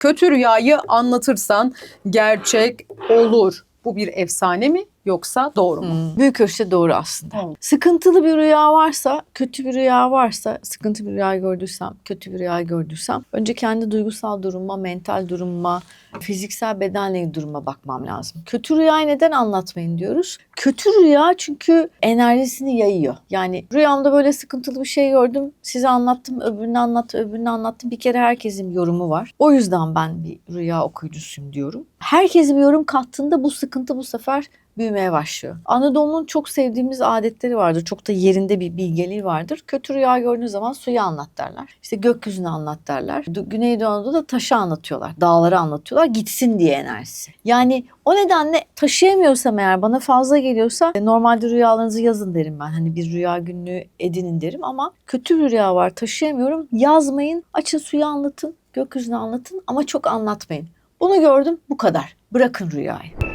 Kötü rüyayı anlatırsan gerçek olur. Bu bir efsane mi yoksa doğru mu? Büyük ölçüde doğru aslında. Tamam. Sıkıntılı bir rüya varsa, kötü bir rüya varsa, sıkıntı bir rüya gördüysem, kötü bir rüya gördüysem önce kendi duygusal durumuma, mental durumuma, fiziksel bedenle duruma bakmam lazım. Kötü rüyayı neden anlatmayın diyoruz? Kötü rüya çünkü enerjisini yayıyor. Yani rüyamda böyle sıkıntılı bir şey gördüm, size anlattım, öbürünü anlattım, öbürünü anlattım. Bir kere herkesin yorumu var. O yüzden ben bir rüya okuyucusuyum diyorum. Herkes bir yorum kattığında bu sıkıntı bu sefer büyümeye başlıyor. Anadolu'nun çok sevdiğimiz adetleri vardır. Çok da yerinde bir bilgeliği vardır. Kötü rüya gördüğün zaman suyu anlat derler. İşte gökyüzünü anlat derler. Güneydoğu Anadolu'da taşı anlatıyorlar. Dağları anlatıyorlar. Gitsin diye enerjisi. Yani o nedenle taşıyamıyorsam eğer bana fazla geliyorsa e, normalde rüyalarınızı yazın derim ben. Hani bir rüya günlüğü edinin derim ama kötü rüya var taşıyamıyorum. Yazmayın. Açın suyu anlatın. Gökyüzünü anlatın ama çok anlatmayın. Bunu gördüm bu kadar. Bırakın rüyayı.